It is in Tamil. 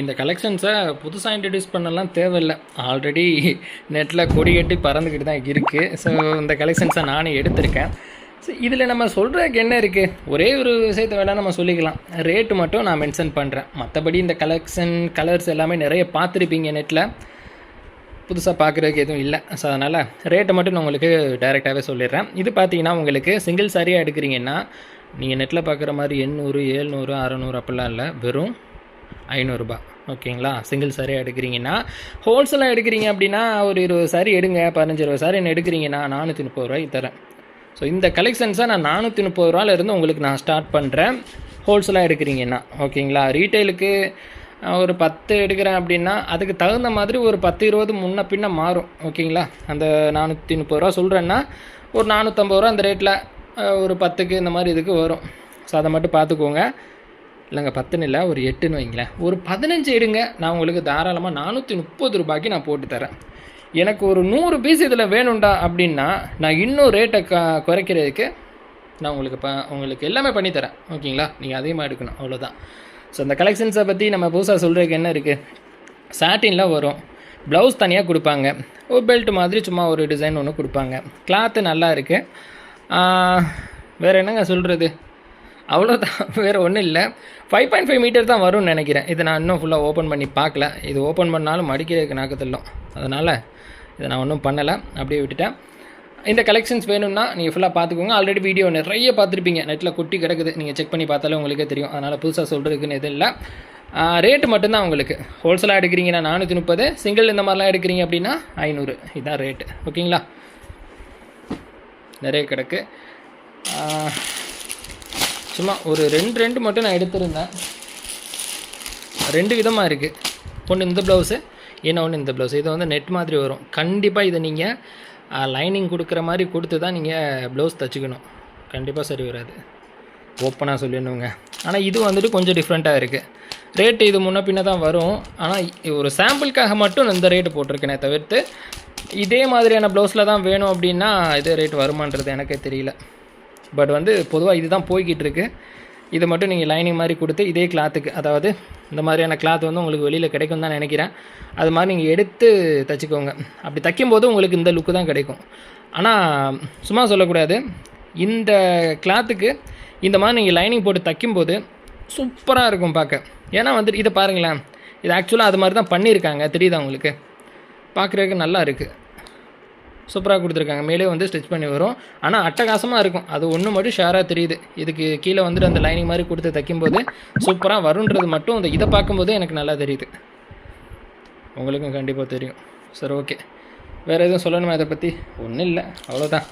இந்த கலெக்ஷன்ஸை புதுசாக இன்ட்ரடியூஸ் பண்ணலாம் தேவையில்லை. ஆல்ரெடி நெட்டில் கொடி கட்டி பறந்துக்கிட்டு தான் இருக்குது ஸோ இந்த கலெக்ஷன்ஸை நானே எடுத்திருக்கேன். ஸோ இதில் நம்ம சொல்கிறதுக்கு என்ன இருக்குது ஒரே ஒரு விஷயத்தை வேணால் நம்ம சொல்லிக்கலாம். ரேட்டு மட்டும் நான் மென்ஷன் பண்ணுறேன் மற்றபடி இந்த கலெக்ஷன் கலர்ஸ் எல்லாமே நிறைய பார்த்துருப்பீங்க நெட்டில் புதுசாக பார்க்குறதுக்கு எதுவும் இல்லை. ஸோ அதனால் ரேட்டை மட்டும் நான் உங்களுக்கு டைரெக்டாகவே சொல்லிடுறேன். இது பார்த்தீங்கன்னா உங்களுக்கு சிங்கிள் சாரியாக எடுக்கிறீங்கன்னா நீங்கள் நெட்டில் பார்க்குற மாதிரி எண்ணூறு ஏழ்நூறு அறநூறு அப்படிலாம் இல்லை. வெறும் ஐநூறுரூபா ஓகேங்களா? சிங்கிள் சாரியாக எடுக்கிறீங்கன்னா ஹோல்சேலாக எடுக்கிறீங்க அப்படின்னா ஒரு இருபது சாரி எடுங்க பதினஞ்சு இருபது சாரி என்ன எடுக்கிறீங்கன்னா நானூற்றி முப்பது ரூபாய்க்கு தரேன். ஸோ இந்த கலெக்ஷன்ஸை நான் நானூற்றி முப்பது ரூபாலேருந்து உங்களுக்கு நான் ஸ்டார்ட் பண்ணுறேன் ஹோல்சேலாக எடுக்கிறீங்கன்னா ஓகேங்களா? ரீட்டைலுக்கு ஒரு பத்து எடுக்கிறேன் அப்படின்னா அதுக்கு தகுந்த மாதிரி ஒரு பத்து இருபது முன்ன பின்ன மாறும். ஓகேங்களா? அந்த நானூற்றி முப்பது ரூபா சொல்கிறேன்னா ஒரு நானூற்றம்பது ரூபா அந்த ரேட்டில் ஒரு பத்துக்கு இந்த மாதிரி இதுக்கு வரும். ஸோ அதை மட்டும் பார்த்துக்கோங்க. இல்லைங்க பத்துன்னு இல்லை ஒரு எட்டுன்னு வைங்களேன். ஒரு பதினஞ்சு எடுங்க நான் உங்களுக்கு தாராளமாக நானூற்றி முப்பது ரூபாய்க்கு நான் போட்டு தரேன். எனக்கு ஒரு நூறு பீஸ் இதில் வேணும்டா அப்படின்னா நான் இன்னும் ரேட்டை க குறைக்கிறதுக்கு நான் உங்களுக்கு ப உங்களுக்கு எல்லாமே பண்ணித்தரேன் ஓகேங்களா? நீங்கள் அதிகமாக எடுக்கணும் அவ்வளோதான் ஸோ அந்த கலெக்ஷன்ஸை பற்றி நம்ம புதுசாக சொல்கிறதுக்கு என்ன இருக்குது சாட்டினில் வரும். ப்ளவுஸ் தனியாக கொடுப்பாங்க. ஒரு பெல்ட் மாதிரி சும்மா ஒரு டிசைன் ஒன்று கொடுப்பாங்க. கிளாத்து நல்லா இருக்குது வேறு என்னங்க சொல்கிறது அவ்வளோதான் வேறு ஒன்றும் இல்லை. ஃபைவ் பாயிண்ட் ஃபைவ் மீட்டர் தான் வரும்னு நினைக்கிறேன். இதை நான் இன்னும் ஃபுல்லாக ஓப்பன் பண்ணி பார்க்கல. இது ஓப்பன் பண்ணாலும் மடிக்கிறதுக்கு நாக்கத்தில்லும் அதனால் இதை நான் ஒன்றும் பண்ணலை. அப்படியே விட்டுட்டேன். இந்த கலெக்ஷன்ஸ் வேணும்னா நீங்கள் ஃபுல்லாக பார்த்துக்கோங்க. ஆல்ரெடி வீடியோ நிறைய பார்த்துருப்பீங்க. நெட்டில் குட்டி கிடக்குது. நீங்கள் செக் பண்ணி பார்த்தாலே உங்களுக்கே தெரியும். அதனால் புதுசாக சொல்கிறதுக்குன்னு எதுவும் இல்லை. ரேட்டு மட்டும்தான் உங்களுக்கு. ஹோல்சேலாக எடுக்கிறீங்கன்னா நானூற்றி முப்பது. சிங்கிள் இந்த மாதிரிலாம் எடுக்கிறீங்க அப்படின்னா ஐநூறு. இதுதான் ரேட்டு ஓகேங்களா நிறைய கிடக்கு. சும்மா ஒரு ரெண்டு ரெண்டு மட்டும் நான் எடுத்திருந்தேன். ரெண்டு விதமாக இருக்குது ஒன்று இந்த ப்ளவுஸு இன்னொன்று இந்த ப்ளவுஸ் இது வந்து நெட் மாதிரி வரும். கண்டிப்பாக இதை நீங்கள் லைனிங் கொடுக்குற மாதிரி கொடுத்து தான் நீங்கள் ப்ளவுஸ் தச்சுக்கணும். கண்டிப்பாக சரி வராது. ஓப்பனாக சொல்லிடணுங்க. ஆனால் இது வந்துட்டு கொஞ்சம் டிஃப்ரெண்ட்டாக இருக்குது ரேட்டு இது முன்ன பின்ன தான் வரும். ஆனால் ஒரு சாம்பிளுக்காக மட்டும் நான் இந்த ரேட்டு போட்டிருக்கேனே தவிர்த்து இதே மாதிரியான ப்ளவுஸில் தான் வேணும் அப்படின்னா இதே ரேட் வருமானது எனக்கே தெரியல. பட் வந்து பொதுவாக இதுதான் போய்கிட்டு இருக்குது இது மட்டும் நீங்கள் லைனிங் மாதிரி கொடுத்து இதே கிளாத்துக்கு அதாவது இந்த மாதிரியான கிளாத் வந்து உங்களுக்கு வெளியில் கிடைக்கும் தான் நினைக்கிறேன். அது மாதிரி நீங்கள் எடுத்து தச்சுக்கோங்க. அப்படி தைக்கும்போது உங்களுக்கு இந்த லுக்கு தான் கிடைக்கும். ஆனால் சும்மா சொல்லக்கூடாது. இந்த கிளாத்துக்கு இந்த மாதிரி நீங்கள் லைனிங் போட்டு தைக்கும்போது சூப்பராக இருக்கும் பார்க்க. ஏன்னா வந்துட்டு இதை பாருங்களேன். இது ஆக்சுவலாக அது மாதிரி தான் பண்ணியிருக்காங்க. தெரியுதா உங்களுக்கு? பார்க்குறதுக்கு நல்லா இருக்குது சூப்பராக கொடுத்துருக்காங்க. மேலே வந்து ஸ்டிச் பண்ணி வரும். ஆனால் அட்டகாசமாக இருக்கும். அது ஒன்று மட்டும் ஷேராக தெரியுது. இதுக்கு கீழே வந்துட்டு அந்த லைனிங் மாதிரி கொடுத்து தைக்கும்போது சூப்பராக வருன்றது மட்டும் அந்த இதை பார்க்கும்போது எனக்கு நல்லா தெரியுது. உங்களுக்கும் கண்டிப்பாக தெரியும். சரி ஓகே வேறு எதுவும் சொல்லணுமா இதை பற்றி ஒன்றும் இல்லை. அவ்வளோதான்